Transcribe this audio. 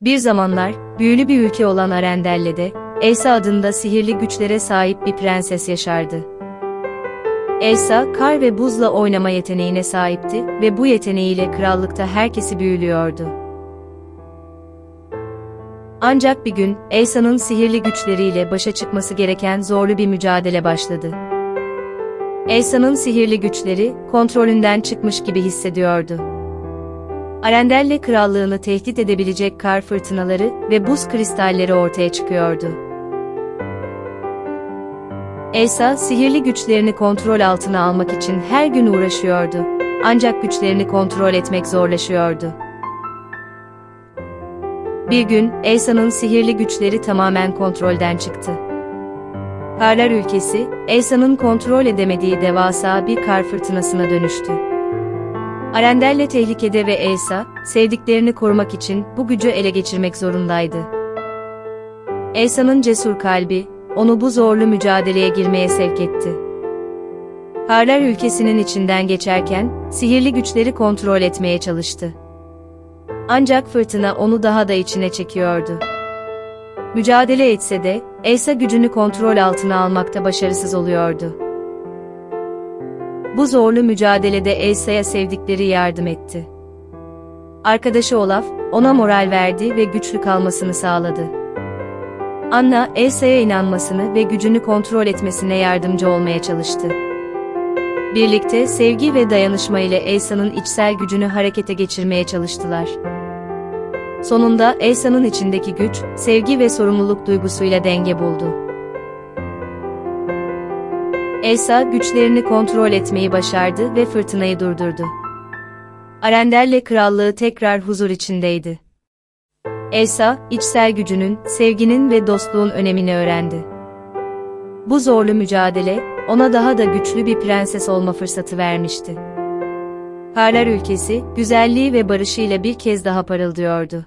Bir zamanlar, büyülü bir ülke olan Arendelle'de, Elsa adında sihirli güçlere sahip bir prenses yaşardı. Elsa, kar ve buzla oynama yeteneğine sahipti ve bu yeteneğiyle krallıkta herkesi büyülüyordu. Ancak bir gün, Elsa'nın sihirli güçleriyle başa çıkması gereken zorlu bir mücadele başladı. Elsa'nın sihirli güçleri, kontrolünden çıkmış gibi hissediyordu. Arendelle krallığını tehdit edebilecek kar fırtınaları ve buz kristalleri ortaya çıkıyordu. Elsa, sihirli güçlerini kontrol altına almak için her gün uğraşıyordu. Ancak güçlerini kontrol etmek zorlaşıyordu. Bir gün, Elsa'nın sihirli güçleri tamamen kontrolden çıktı. Karlar ülkesi, Elsa'nın kontrol edemediği devasa bir kar fırtınasına dönüştü. Arendelle tehlikede ve Elsa, sevdiklerini korumak için bu gücü ele geçirmek zorundaydı. Elsa'nın cesur kalbi, onu bu zorlu mücadeleye girmeye sevk etti. Karlar ülkesinin içinden geçerken, sihirli güçleri kontrol etmeye çalıştı. Ancak fırtına onu daha da içine çekiyordu. Mücadele etse de, Elsa gücünü kontrol altına almakta başarısız oluyordu. Bu zorlu mücadelede Elsa'ya sevdikleri yardım etti. Arkadaşı Olaf, ona moral verdi ve güçlü kalmasını sağladı. Anna, Elsa'ya inanmasını ve gücünü kontrol etmesine yardımcı olmaya çalıştı. Birlikte sevgi ve dayanışma ile Elsa'nın içsel gücünü harekete geçirmeye çalıştılar. Sonunda Elsa'nın içindeki güç, sevgi ve sorumluluk duygusuyla denge buldu. Elsa güçlerini kontrol etmeyi başardı ve fırtınayı durdurdu. Arenderle krallığı tekrar huzur içindeydi. Elsa, içsel gücünün, sevginin ve dostluğun önemini öğrendi. Bu zorlu mücadele, ona daha da güçlü bir prenses olma fırsatı vermişti. Karlar ülkesi, güzelliği ve barışıyla bir kez daha parıldıyordu.